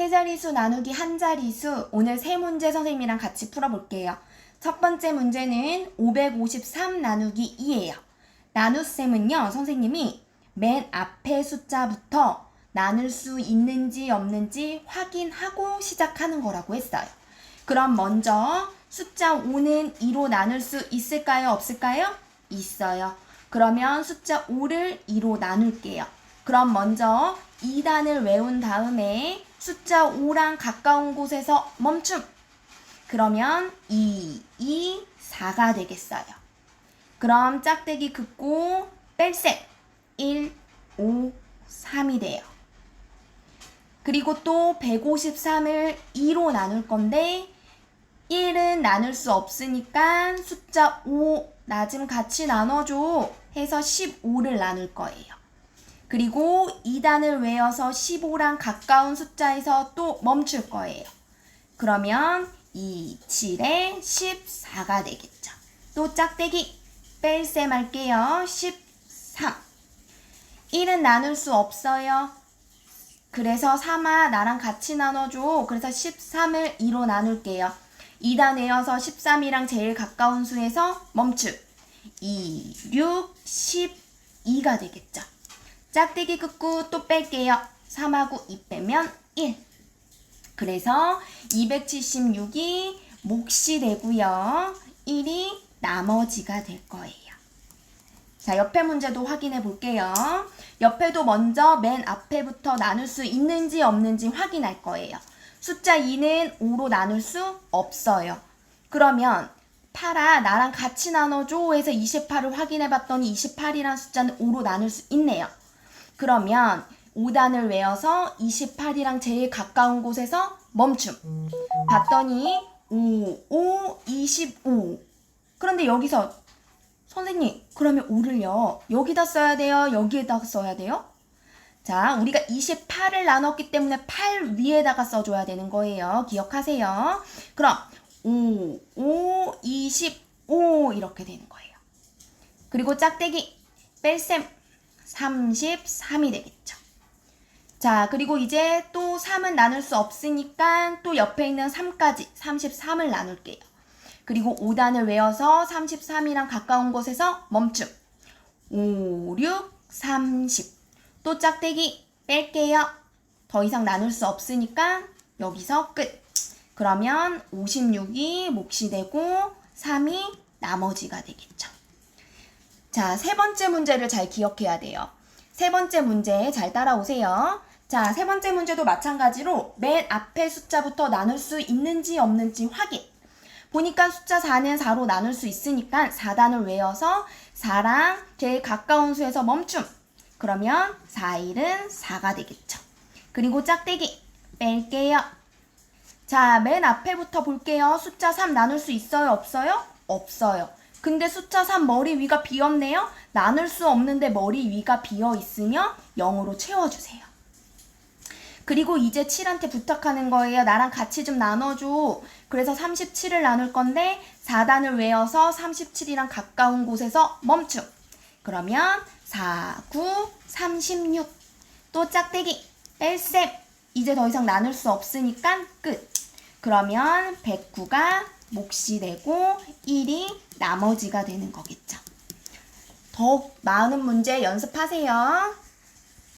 세 자리수 나누기 한 자리수 오늘 세 문제 선생님이랑 같이 풀어볼게요. 첫 번째 문제는 553 나누기 2예요. 나눗셈은요, 선생님이 맨 앞에 숫자부터 나눌 수 있는지 없는지 확인하고 시작하는 거라고 했어요. 그럼 먼저 숫자 5는 2로 나눌 수 있을까요? 없을까요? 있어요. 그러면 숫자 5를 2로 나눌게요. 그럼 먼저 2단을 외운 다음에 숫자 5랑 가까운 곳에서 멈춤. 그러면 2, 2, 4가 되겠어요. 그럼 짝대기 긋고 뺄셈 1, 5, 3이 돼요. 그리고 또 153을 2로 나눌 건데 1은 나눌 수 없으니까 숫자 5 나 좀 같이 나눠줘 해서 15를 나눌 거예요. 그리고 2단을 외워서 15랑 가까운 숫자에서 또 멈출 거예요. 그러면 2, 7에 14가 되겠죠. 또 짝대기 뺄셈 할게요. 13. 1은 나눌 수 없어요. 그래서 3아 나랑 같이 나눠줘. 그래서 13을 2로 나눌게요. 2단 외워서 13이랑 제일 가까운 수에서 멈춤. 2, 6, 12가 되겠죠. 짝대기 긋고 또 뺄게요. 3하고 2 빼면 1. 그래서 276이 몫이 되고요. 1이 나머지가 될 거예요. 자, 옆에 문제도 확인해 볼게요. 옆에도 먼저 맨 앞에부터 나눌 수 있는지 없는지 확인할 거예요. 숫자 2는 5로 나눌 수 없어요. 그러면 8아 나랑 같이 나눠줘 해서 28을 확인해 봤더니 28이라는 숫자는 5로 나눌 수 있네요. 그러면 5단을 외워서 28이랑 제일 가까운 곳에서 멈춤. 봤더니 5, 5, 25. 그런데 여기서 선생님, 그러면 5를요, 여기다 써야 돼요? 여기에다 써야 돼요? 자, 우리가 28을 나눴기 때문에 8 위에다가 써줘야 되는 거예요. 기억하세요. 그럼 5, 5, 25 이렇게 되는 거예요. 그리고 짝대기 뺄셈 33이 되겠죠. 자, 그리고 이제 또 3은 나눌 수 없으니까 또 옆에 있는 3까지 33을 나눌게요. 그리고 5단을 외워서 33이랑 가까운 곳에서 멈춤. 5, 6, 30. 또 짝대기 뺄게요. 더 이상 나눌 수 없으니까 여기서 끝. 그러면 56이 몫이 되고 3이 나머지가 되겠죠. 자, 세 번째 문제를 잘 기억해야 돼요. 세 번째 문제 잘 따라오세요. 자, 세 번째 문제도 마찬가지로 맨 앞에 숫자부터 나눌 수 있는지 없는지 확인. 보니까 숫자 4는 4로 나눌 수 있으니까 4단을 외워서 4랑 제일 가까운 수에서 멈춤. 그러면 4, 1은 4가 되겠죠. 그리고 짝대기 뺄게요. 자, 맨 앞에부터 볼게요. 숫자 3 나눌 수 있어요? 없어요? 없어요. 근데 숫자 3 머리 위가 비었네요? 나눌 수 없는데 머리 위가 비어 있으면 0으로 채워주세요. 그리고 이제 7한테 부탁하는 거예요. 나랑 같이 좀 나눠줘. 그래서 37을 나눌 건데 4단을 외워서 37이랑 가까운 곳에서 멈춤. 그러면 4, 9, 36. 또 짝대기 뺄셈. 이제 더 이상 나눌 수 없으니까 끝. 그러면 109가 몫이 되고 1이 나머지가 되는 거겠죠. 더욱 많은 문제 연습하세요.